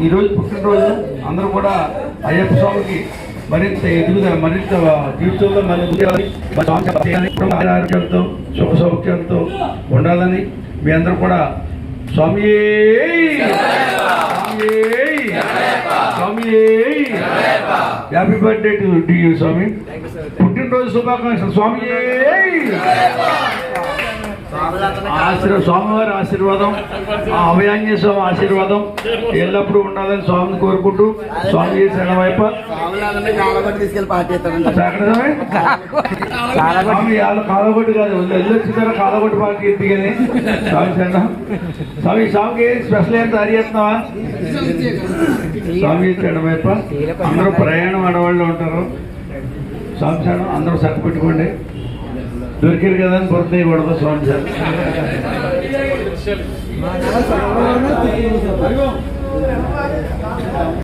ఈరోజు పుట్టినరోజు అందరూ కూడా అయ్యప్ప స్వామికి మరింత ఎదుగుదల మరింత జీవితంలో మన ఆరోగ్యాలతో సుఖ సౌఖ్యాలతో ఉండాలని మీ అందరూ కూడా Swami Swami happy birthday to you Swami పుట్టినరోజు శుభాకాంక్షలు స్వామి ఆశీర్వ స్వామివారి ఆశీర్వాదం ఆ అభయాంజ స్వామి ఆశీర్వాదం ఎల్లప్పుడూ ఉండాలని స్వామిని కోరుకుంటూ స్వామి ఇస్తానండి స్వామి వాళ్ళ కాలగొట్టు కాదు వెళ్ళొచ్చిన కాలగొట్టు పార్టీ ఎత్తికని స్వామి శరణం స్వామి స్వామికి స్పెషల్ ఏంటో అరిచేస్తున్నావా స్వామి శరణవైప అందరూ ప్రయాణం ఆడవాళ్ళు ఉంటారు. స్వామి అందరూ సర్టి పెట్టుకోండి. దొరికారు కదా అని పొరత కూడదు స్వామి శరణం